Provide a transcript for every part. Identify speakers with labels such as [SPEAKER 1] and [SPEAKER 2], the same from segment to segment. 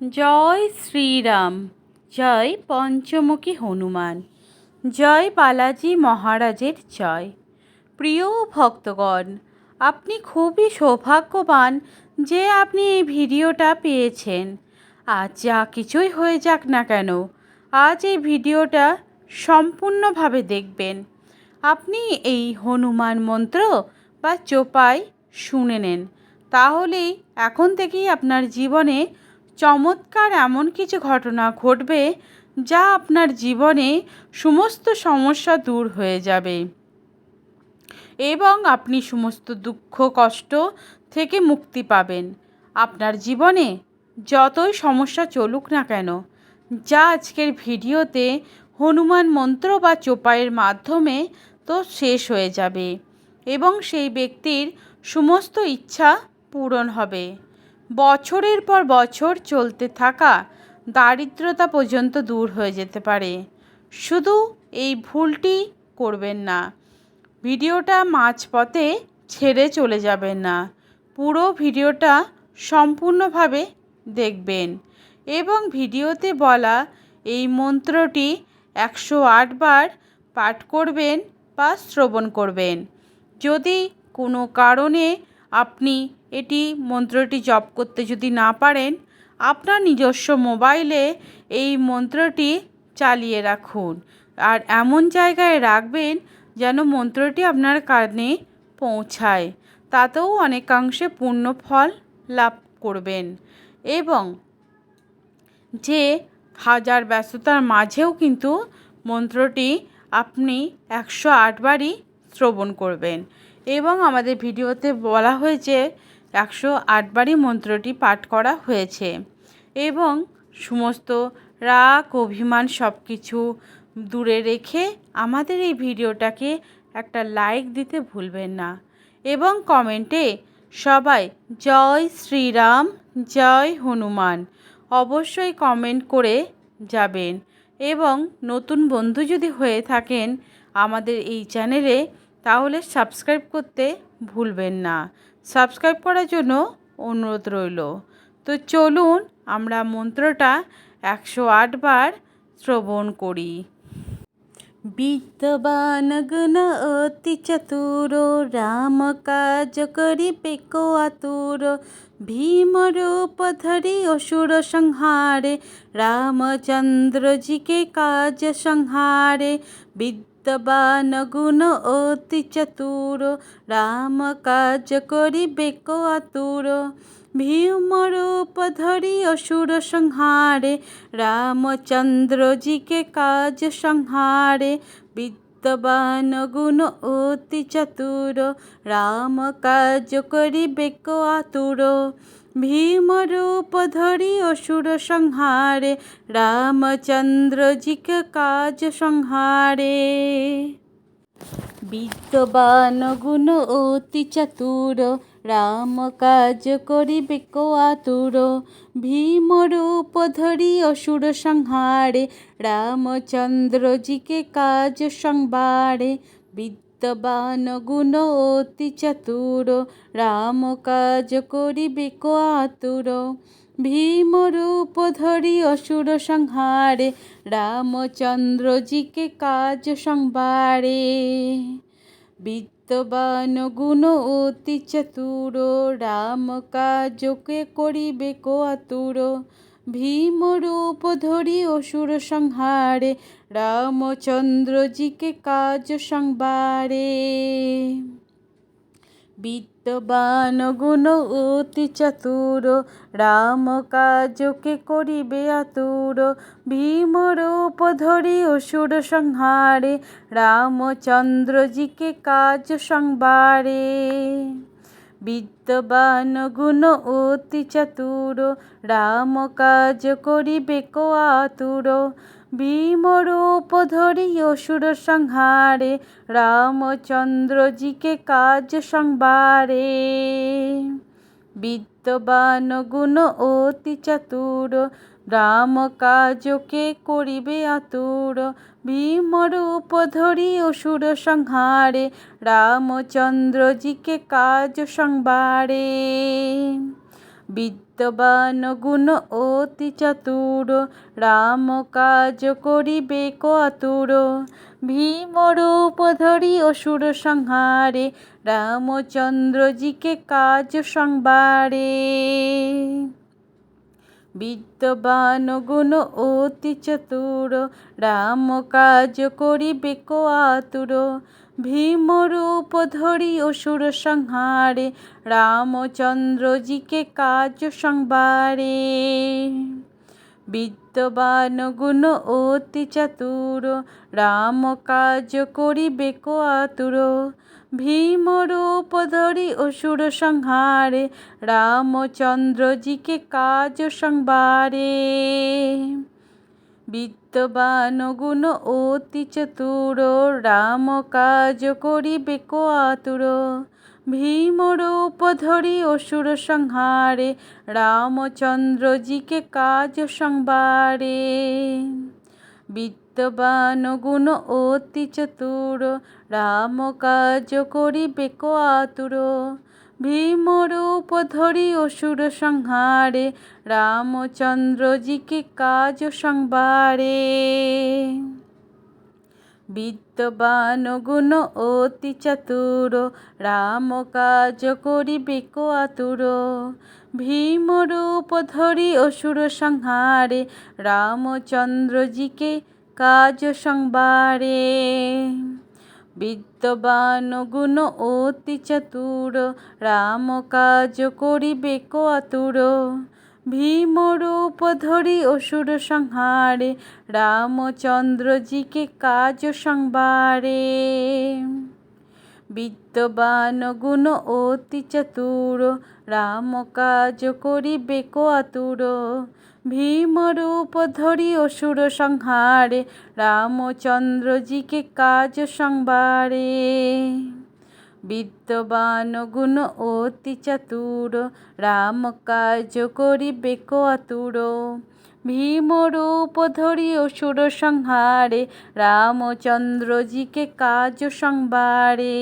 [SPEAKER 1] জয় শ্রীরাম, জয় পঞ্চমুখী হনুমান, জয় বালাজি মহারাজের জয়। প্রিয় ভক্তগণ, আপনি খুবই সৌভাগ্যবান যে আপনি এই ভিডিওটা পেয়েছেন। আজ যা কিছুই হয়ে যাক না কেন, আজ এই ভিডিওটা সম্পূর্ণভাবে দেখবেন। আপনি এই হনুমান মন্ত্র বা চোপাই শুনে নেন। তাহলেই এখন থেকেই আপনার জীবনে চমৎকার এমন কিছু ঘটনা ঘটবে যা আপনার জীবনে সমস্ত সমস্যা দূর হয়ে যাবে। এবং আপনি সমস্ত দুঃখ, কষ্ট থেকে মুক্তি পাবেন। আপনার জীবনে যতই সমস্যা চলুক না কেন, যা আজকের ভিডিওতে হনুমান মন্ত্র বা চোপাইয়ের মাধ্যমে তো শেষ হয়ে যাবে এবং সেই ব্যক্তির সমস্ত ইচ্ছা পূরণ হবে। বছরের পর বছর চলতে থাকা দারিদ্রতা পর্যন্ত দূর হয়ে যেতে পারে। শুধু এই ভুলটি করবেন না, ভিডিওটা মাঝপথে ছেড়ে চলে যাবেন না, পুরো ভিডিওটা সম্পূর্ণভাবে দেখবেন এবং ভিডিওতে বলা এই মন্ত্রটি একশো বার পাঠ করবেন বা শ্রবণ করবেন। যদি কোনো কারণে আপনি এটি মন্ত্রটি জপ করতে যদি না পারেন, আপনার নিজস্ব মোবাইলে এই মন্ত্রটি চালিয়ে রাখুন। আর এমন জায়গায় রাখবেন যেন মন্ত্রটি আপনার কানে পৌঁছায়। তাতেও অনেকাংশে পূর্ণ ফল লাভ করবেন। এবং যে হাজার ব্যস্ততার মাঝেও কিন্তু মন্ত্রটি আপনি একশো আটবারই শ্রবণ করবেন। এবং আমাদের ভিডিওতে বলা হয়েছে একশো আটবারই মন্ত্রটি পাঠ করা হয়েছে এবং সমস্ত রাগ, অভিমান সব কিছু দূরে রেখে আমাদের এই ভিডিওটাকে একটা লাইক দিতে ভুলবেন না এবং কমেন্টে সবাই জয় শ্রীরাম, জয় হনুমান অবশ্যই কমেন্ট করে যাবেন এবং নতুন বন্ধু যদি হয়ে থাকেন আমাদের এই চ্যানেলে তাহলে সাবস্ক্রাইব করতে ভুলবেন না। সাবস্ক্রাইব করার জন্য অনুরোধ রইল। তো চলুন আমরা মন্ত্রটা একশো আট বার শ্রবণ করি। বিদ্যবান গুণ অতি চতুর, রাম কাজ করিবে কো আতুর। ভীম রূপ ধরি অসুর সংহারে, রামচন্দ্রজিকে কাজ সংহারে। বিদ্যবান গুণ অতি চতুর রাম কাজ করিবে আতুর ভীমরূপ ধরি অসুর সংহারে রামচন্দ্রজিকে কাজ সংহারে বিদ্যবান গুণ অতি চতুর রাম কাজ করিবে আতুর ভীমরূপ ধরি অসুর সংহারে রামচন্দ্রজিকে কাজ সংহারে বিদ্যবান গুণ অতি চতুর রাম কাজ করিবে কো আতুর ভীম রূপ ধরি অসুর সংহারে রামচন্দ্রজিকে কাজ সংবারে বিদ্যবান গুণ অতি চতুর রাম কাজ করিবে কো আতুর ভীম রূপ ধরি অসুর সংহারে রামচন্দ্রজিকে কাজ সংবারে বিত্তবান গুণ অতি চতুর রাম কাজকে করিবে কো আতুর ভীম রূপ ধরি অসুর সংহারে রামচন্দ্রজিকে কাজ সংবারে। বিদ্যবান গুণ অতি চতুর, রাম কাজকে করিবে আতুর। ভীম রূপ ধরি অসুর সংহারে, রামচন্দ্রজিকে কাজ সংবারে। বিদ্যবান গুণ অতি চতুর, রাম কাজ করিবে কো আতুর। ভীমরূপ ধরি অসুর সংহারে রামচন্দ্রজিকে কাজ সংবারে। বিদ্যবান গুণ অতি চতুর রাম কাজকে করিবে আতুর। ভীমরূপ ধরি অসুর সংহারে রামচন্দ্রজিকে কাজ সংবারে। বিদ্যবান গুণ অতি চাতুর, রাম কাজ করিবে কতুর ভীম রূপ ধরি অসুর সংহারে, রামচন্দ্রজিকে কাজ সংবারে। বিদ্যবান গুণ অতি চতুর, রাম কাজ করিবে আতুর। ভীম রূপ ধরি অসুর সংহারে, রামচন্দ্রজিকে কাজ সংবারে। বিদ্যবান গুণ অতি চতুর, রাম কাজ করিবে আতুর। ভীম রূপ ধরি অসুর সংহারে, রামচন্দ্রজিকে কাজ সংবারে। বিদ্যবান গুণ অতি চতুর, রাম কাজ করিবে কো আতুর। ভীম রূপ ধরি অসুর সংহারে, রামচন্দ্রজিকে কাজ সংবারে। বিদ্যবান গুণ অতি চতুর, রাম কাজ করিবে আতুর। ভীম রূপ ধরি অসুর সংহারে, রামচন্দ্রজিকে কাজ সংবারে। বিদ্যবান গুণ অতি চতুর, রাম কাজ করিবে আতুর। ভীম রূপ ধরি অসুর সংহারে, রামচন্দ্রজিকে কাজ সংবারে। বিদ্যবান গুণ অতি চতুর, রাম কাজ করিবে আতুর। ভীম রূপ ধরি অসুর সংহারে, রামচন্দ্রজিকে কাজ সংবারে। বিদ্যবান গুণ অতি চতুর, রাম কাজ করিবে আতুর। ভীম রূপ ধরি অসুর সংহারে, রামচন্দ্রজিকে কাজ সংবারে। বিদ্যবান গুণ অতি চতুর, রাম কাজ করিবে আতুর। ভীম রূপ ধরি অসুর সংহারে, রামচন্দ্রজিকে কাজ সংবারে।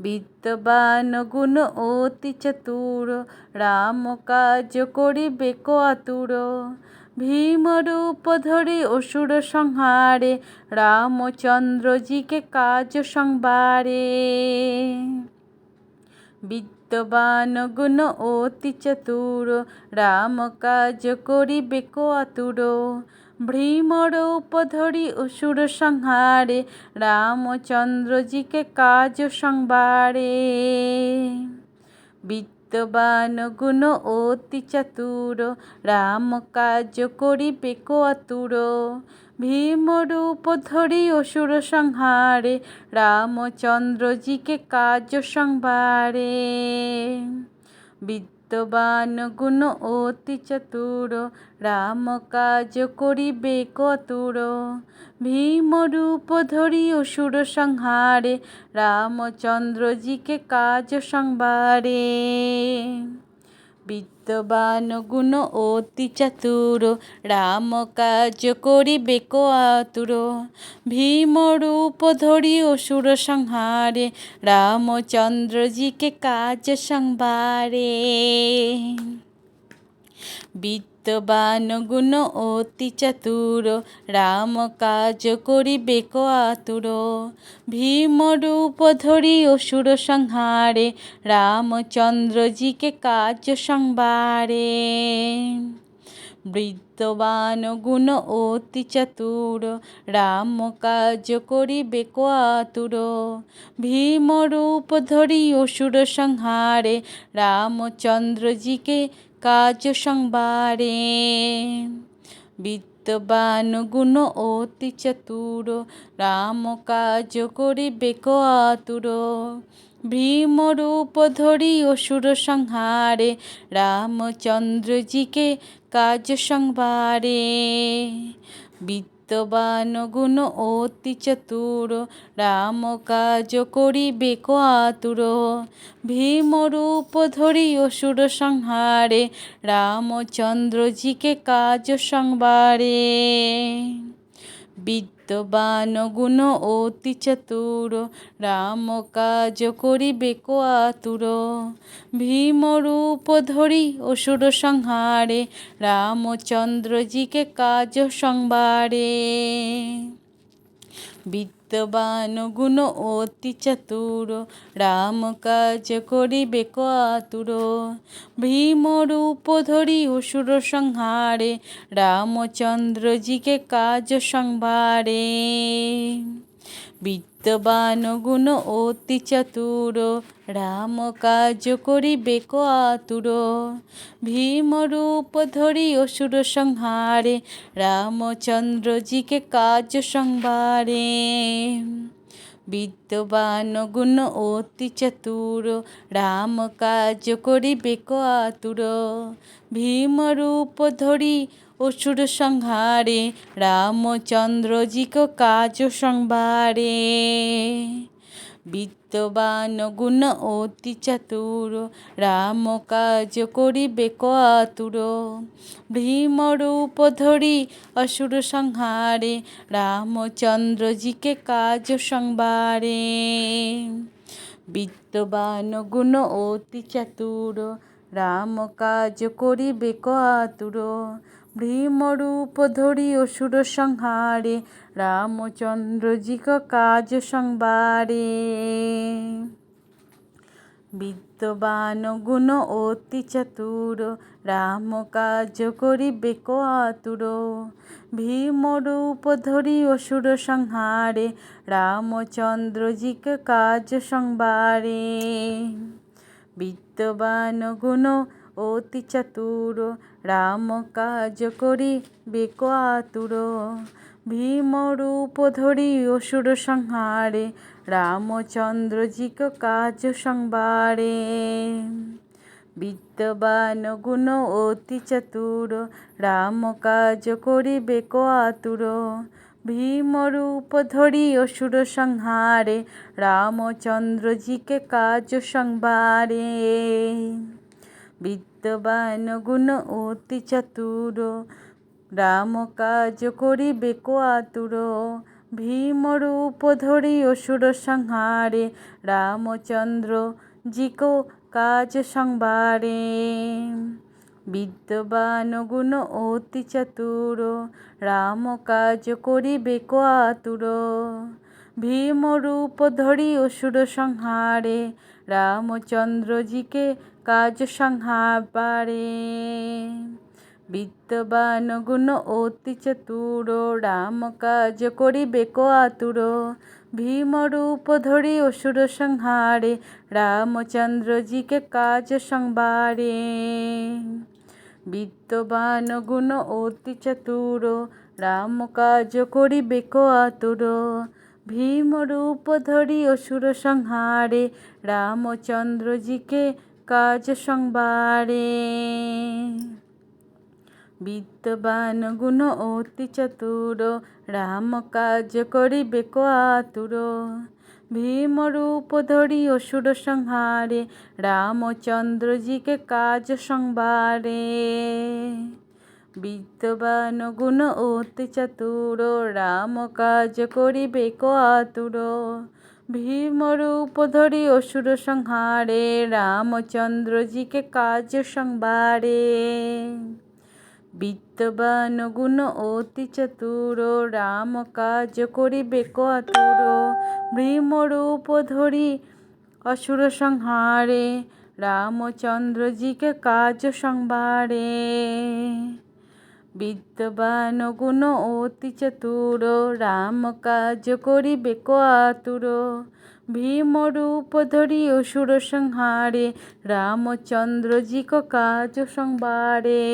[SPEAKER 1] বিদ্যবান গুণ অতি চতুর, রাম কাজ করিবে আতুর। ভীম রূপ ধরি অসুর সংহারে, রামচন্দ্রজিকে কাজ সংবারে। বিদ্যবান গুণ অতি চতুর, রাম কাজ করিবে আতুর। ভীম রূপ ধরি অসুর সংহারে রামচন্দ্রজিকে কাজ সংবারে বিদ্যবান গুণ অতি চতুর রাম কাজ করিবে আতুর ভীম রূপ ধরি অসুর সংহারে রামচন্দ্রজিকে কাজ সংবারে বিদ্যবান গুণ অতি চতুর, রাম কাজ করিবে কতুর। ভীম রূপ ধরি অসুর সংহারে, রামচন্দ্রজিকে কাজ সংবারে। বিদ্যবান গুণ অতি চাতুর, রাম কাজ করিবে কো আতুর ভীম রূপ ধরি অসুর সংহারে, রামচন্দ্রজিকে কাজ সংবারে। বিদ্যবান গুণ অতি চাতুর, রাম কাজ করিবে আতুর। ভীম রূপ ধরি অসুর সংহারে, রামচন্দ্রজিকে কাজ সংবারে। বিদ্যবান গুণ অতি চাতুর, রাম কাজ করিবে আতুর। ভীম রূপ ধরি অসুর সংহারে, রামচন্দ্রজিকে কাজ সংবারে বিদ্যবানুগুণ অতি চতুর, রাম কাজ করিবে আতুর। ভীম রূপ ধরি অসুর সংহারে, রামচন্দ্রজিকে কাজ সংবারে। বিদ্যবান গুণ অতি চতুর রাম কাজ করিবে আতুর ভীম রূপ ধরি অসুর সংহারে রামচন্দ্রজিকে কাজ সংবারে বিদ্য বিত্তবান গুণ অতি চতুর, রাম কাজ করিবে কো আতুর। ভীম রূপ ধরি অসুর সংহারে, রামচন্দ্রজিকে কাজ সংবারে। গুণ অতি চতুর রাম কাজ করিবে কাতুর ভীম রূপ ধরি অসুর সংহারে রামচন্দ্রজিকে কাজ সংভারে বিদ্যবান গুণ অতি চতুর রাম কাজ করিবে কো আতুর। ভীম রূপ ধরি অসুর সংহারে, রামচন্দ্রজিকে কাজ সংবারে। বিদ্যবান গুণ অতি চতুর, রাম কাজ করিবে কো আতুর। ভীম রূপ ধরি অসুর সংহারে, রামচন্দ্রজিক কাজ সংবারে। বিত্তবান গুণ অতি চতুর, রাম কাজ করিবে কো আতুর ভীম রূপ ধরি অসুর সংহারে, রামচন্দ্রজিকে কাজ সংবারে। বিত্তবান গুণ অতি চাতুর, রাম কাজ করিবে কো আতুর ভীম রূপ ধরি অসুর সংহারে, রামচন্দ্রজিক কাজ সংবারে। বিদ্যবান গুণ অতি চতুর, রাম কাজ করিবে কো আতুর। ভীম রূপ ধরি অসুর সংহারে, রামচন্দ্রজিক কাজ সংবারে। বিদ্যবান গুণ অতি চতুর, রাম কাজ করিবে কো আতুর। ভীম রূপ ধরি অসুর সংহারে, রামচন্দ্রজিক কাজ সংবারে। বিদ্যবান গুণ অতি চতুর, রাম কাজ করিবে কো আতুর। ভীম রূপ ধরি অসুর সংহারে, রামচন্দ্রজিকে কাজ সংবারে। বিদ্যবান গুণ অতি চতুর। রাম কাজ করিবে আতুর। ভীম রূপ ধরি অসুর সংহারে। রামচন্দ্র জিক কাজ সংবারে। বিদ্যবান গুণ অতি চতুর। রাম কাজ করিবে আতুর। ভীম রূপ ধরি অসুর সংহারে। রামচন্দ্রজিকে কাজ সংহারে বিত্তবান গুণ অতি চতুর, রাম কাজ করিবে কো আতুর। ভীম রূপ ধরি অসুর সংহারে, রামচন্দ্রজিকে কাজ সংবারে। বিত্তবান গুণ অতি চতুর, রাম কাজ করিবে কো আতুর। ভীম রূপ ধরি অসুর সংহারে, রামচন্দ্রজিকে কাজ সংবারে বিত্তবান গুণ অতি চতুর, রাম কাজ করিবে কো আতুর। ভীম রূপ ধরি অসুর সংহারে, রামচন্দ্রজিকে কাজ সংবারে বিদ্যবান গুণ অতি চতুর, রাম কাজ করিবে কো আতুর ভীম রূপ ধরি অসুর সংহারে, রামচন্দ্রজিকে কাজ সংবারে। বিত্তবান গুণ অতি চতুর, রাম কাজ করিবে কো আতুর। ভীম রূপ ধরি অসুর সংহারে, রামচন্দ্রজিকে কাজ সংবারে। বিদ্যবান গুণ অতি চতুর, রাম কাজ করিবে আতুর। ভীম রূপ ধরি অসুর সংহারে, রামচন্দ্রজিক কাজ সংবারে।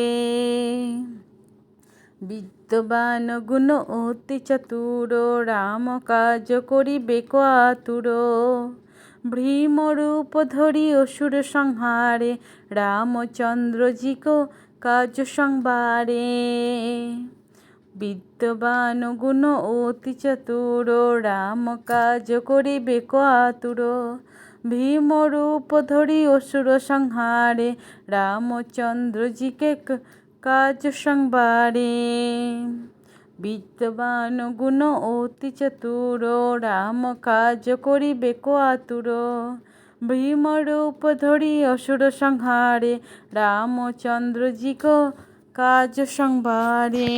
[SPEAKER 1] বিদ্যবান গুণ অতি চতুর, রাম কাজ করিবে আতুর। ভীম রূপ ধরি অসুর সংহারে, রামচন্দ্রজিক কাজ সংবারে বিদ্যবান গুণ অতি চতুর, রাম কাজ করিবে কো আতুর ভীম রূপ ধরি অসুর সংহারে, রামচন্দ্রজিকে কাজ সংবারে বিদ্যবান গুণ অতি চতুর, রাম কাজ করিবে কো আতুর ভীম রূপ ধরি অসুর সংহারে রামচন্দ্রজিক কাজ সংবারে।